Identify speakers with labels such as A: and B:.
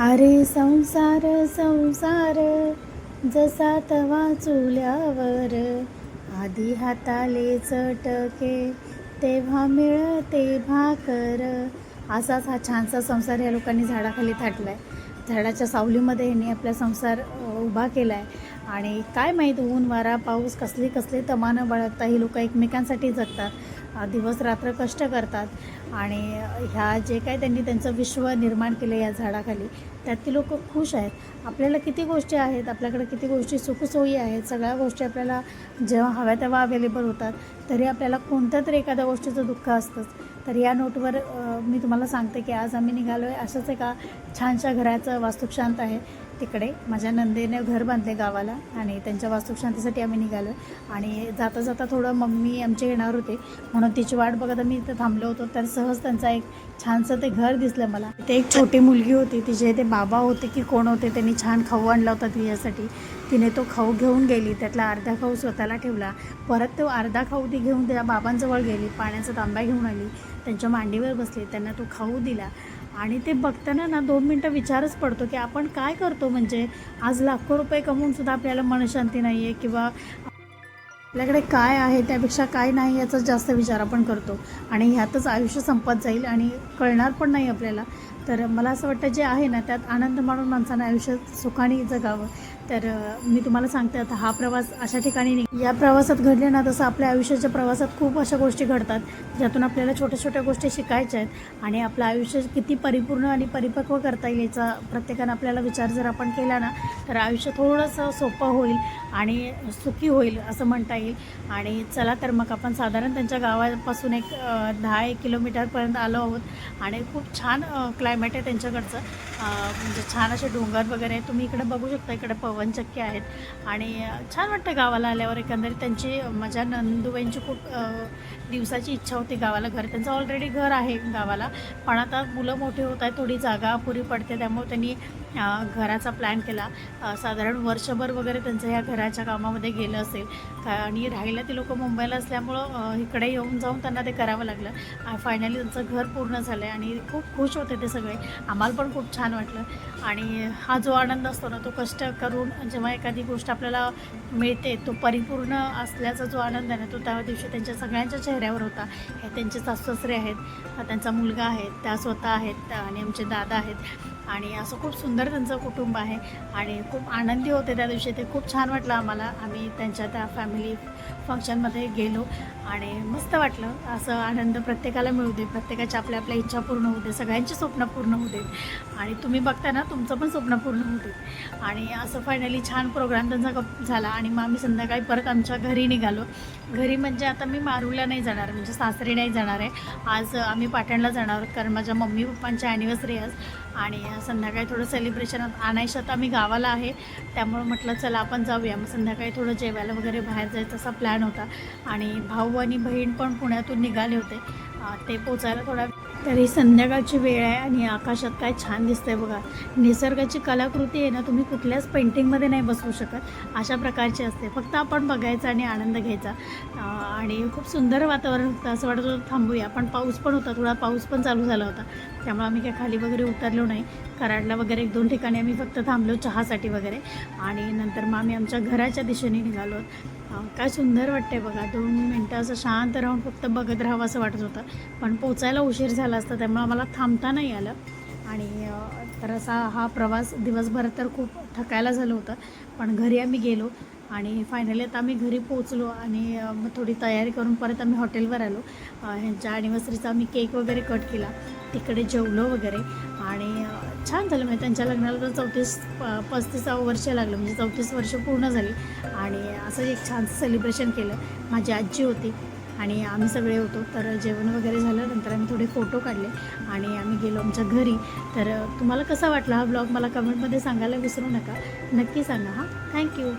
A: अरे संसार संसार जसा तवा चुल्यावर आधी हाताले चटके तेव्हा मिळते भाकर असाच हा छानसा संसार या लोकांनी झाडाखाली थाटला आहे झाडाच्या सावलीमध्ये यांनी आपला संसार उभा केला आहे आणि काय माहीत ऊन वारा पाऊस कसली कसले तमानं बाळगता ही लोकं एकमेकांसाठी जगतात. दिवस रात्र कष्ट करतात. आणि ह्या जे काय त्यांनी त्यांचं विश्व निर्माण केलं या झाडाखाली त्यात ती लोक खुश आहेत. आपल्याला किती गोष्टी आहेत आपल्याकडे किती गोष्टी सुखसोयी आहेत सगळ्या गोष्टी आपल्याला जेव्हा हव्या तेव्हा अवेलेबल होतात तरी आपल्याला कोणत्या तरी एखाद्या गोष्टीचं दुःख असतंच. तर या नोटवर मी तुम्हाला सांगते की आज आम्ही निघालो आहे असंच एका छानशा घराचं वास्तुशांत आहे. तिकडे. माझ्या नंदेने घर बांधले गावाला आणि त्यांच्या वास्तुशांतीसाठी आम्ही निघालो. आणि जाता जाता थोडं मम्मी आमचे येणार होते. म्हणून तिची वाट बघत आम्ही इथं थांबलो होतो. तर सहज त्यांचा एक छानसं ते घर दिसलं मला. ते एक छोटी मुलगी होती. तिचे ते बाबा होते की कोण होते त्यांनी छान खाऊ आणला होता तिच्यासाठी. तिने तो खाऊ घेऊन गेली. त्यातला अर्धा खाऊ स्वतःला ठेवला. परत तो अर्धा खाऊ ती घेऊन त्या बाबांजवळ गेली. पाण्याचा तांब्या घेऊन आली. त्यांच्या मांडीवर बसली. त्यांना तो खाऊ दिला. आणि ते बघताना ना दोन मिनटं विचारच पडतो की आपण काय करतो? म्हणजे आज लाखो रुपये कमवून सुद्धा आपल्याला मनशांती नाही आहे किंवा आपल्याकडे काय आहे त्यापेक्षा काय नाही याचा जास्त विचार आपण करतो. आणि ह्यातच आयुष्य संपत जाईल आणि कळणार पण नाही आपल्याला. तर मला असं वाटतं जे आहे ना त्यात आनंद माणून माणसानं आयुष्य सुखाने जगावं. तर मी तुम्हाला सांगते आता हा प्रवास अशा ठिकाणी नाही या प्रवासात घडले ना तसं आपल्या आयुष्याच्या प्रवासात खूप अशा गोष्टी घडतात ज्यातून आपल्याला छोट्या छोट्या गोष्टी शिकायच्या आहेत आणि आपलं आयुष्य किती परिपूर्ण आणि परिपक्व करता येईल याचा प्रत्येकानं आपल्याला विचार जर आपण केला ना तर आयुष्य थोडंसं सोपं होईल आणि सुखी होईल असं म्हणता येईल आणि चला तर मग आपण साधारण त्यांच्या गावापासून एक दहा एक किलोमीटरपर्यंत आलो आहोत आणि खूप छान क्लायमेट आहे त्यांच्याकडचं म्हणजे छान असे डोंगर वगैरे आहे. तुम्ही इकडे बघू शकता इकडे पवनचक्की आहेत. आणि छान वाटतं गावाला आल्यावर एकंदरीत त्यांची माझ्या नंदुबाईंची खूप दिवसाची इच्छा होती गावाला घर. त्यांचं ऑलरेडी घर आहे गावाला. पण आता मुलं मोठी होत आहेत थोडी जागा पुरी पडते. त्यामुळे त्यांनी घराचा प्लॅन केला. साधारण वर्षभर वगैरे त्यांचं ह्या घराच्या कामामध्ये गेलं असेल. का आणि राहिलं ते लोक मुंबईला असल्यामुळं इकडे येऊन जाऊन त्यांना ते करावं लागलं. फायनली त्यांचं घर पूर्ण झालं आहे आणि खूप खुश होते ते सगळे. आम्हाला पण खूप छान वाटलं. आणि हा जो आनंद असतो ना तो कष्ट करून जेव्हा एखादी गोष्ट आपल्याला मिळते तो परिपूर्ण असल्याचा जो आनंद आहे ना तो त्या दिवशी त्यांच्या सगळ्यांच्या चेहऱ्यावर होता. हे त्यांचे सासू सासरे आहेत त्यांचा मुलगा आहे त्या स्वतः आहेत आणि आमचे दादा आहेत. आणि असं खूप सुंदर त्यांचं कुटुंब आहे आणि खूप आनंदी होते त्या दिवशी. ते खूप छान वाटलं आम्हाला. आम्ही त्यांच्या त्या फॅमिली फंक्शनमध्ये गेलो आणि मस्त वाटलं. असं आनंद प्रत्येकाला मिळू दे प्रत्येकाच्या आपल्या आपल्या इच्छा पूर्ण होऊ दे सगळ्यांची स्वप्न पूर्ण होऊ देत. आणि तुम्ही बघता ना तुमचं पण स्वप्न पूर्ण होऊ देत आणि असं फायनली छान प्रोग्राम त्यांचा झाला आणि मग आम्ही संध्याकाळी परत आमच्या घरी निघालो. घरी म्हणजे आता मी मारूला नाही जाणार म्हणजे सासरी नाही जाणार आहे. आज आम्ही पाटणला जाणार आहोत कारण माझ्या मम्मी पप्पांची ॲनिव्हर्सरी आज. आणि संध्याकाळी थोडं सेलिब्रेशन आणायचं आम्ही गावाला आहे. त्यामुळं म्हटलं चला आपण जाऊया. मग संध्याकाळी थोडं जेवायला वगैरे बाहेर जायचं असा प्लॅन होता. आणि भाऊ आणि बहीण पण पुण्यातून निघाले होते. ते पोचायला थोडा तरी संध्याकाळची वेळ आहे आणि आकाशात काय छान दिसतंय बघा. निसर्गाची कलाकृती आहे ना तुम्ही कुठल्याच पेंटिंगमध्ये नाही बसवू शकत. अशा प्रकारची असते. फक्त आपण बघायचा आणि आनंद घ्यायचा. आणि खूप सुंदर वातावरण होतं. असं वाटत होतं थांबूया. पण पाऊस पण होता. थोडा पाऊस पण चालू झाला होता. त्यामुळे आम्ही काय खाली वगैरे उतरलो नाही. कराडला वगैरे एक दोन ठिकाणी आम्ही फक्त थांबलो चहासाठी वगैरे. आणि नंतर मग आम्ही आमच्या घराच्या दिशेने निघालो. काय सुंदर वाटते बघा. दोन मिनटं असं शांत राहून फक्त बघत राहावं असं वाटत होतं. पण पोचायला उशीर झाला असता त्यामुळे आम्हाला थांबता नाही आलं. आणि तर असा हा प्रवास दिवसभर तर खूप थकायला झालं होतं. पण घरी आम्ही गेलो. आणि फायनली आता आम्ही घरी पोचलो आणि मग थोडी तयारी करून परत आम्ही हॉटेलवर आलो. ह्यांच्या ॲनिव्हर्सरीचा आम्ही केक वगैरे कट केला. तिकडे जेवलो वगैरे. आणि छान झालं. म्हणजे त्यांच्या लग्नाला तर चौतीस प पस्तीसावं वर्ष लागलं. म्हणजे चौतीस वर्ष पूर्ण झाली. आणि असं एक छानसं सेलिब्रेशन केलं. माझी आजी होती आणि आम्ही सगळे होतो. तर जेवण वगैरे झालं. नंतर आम्ही थोडे फोटो काढले. आणि आम्ही गेलो आमच्या घरी. तर तुम्हाला कसा वाटला हा ब्लॉग मला कमेंटमध्ये सांगायला विसरू नका. नक्की सांगा हां. थँक्यू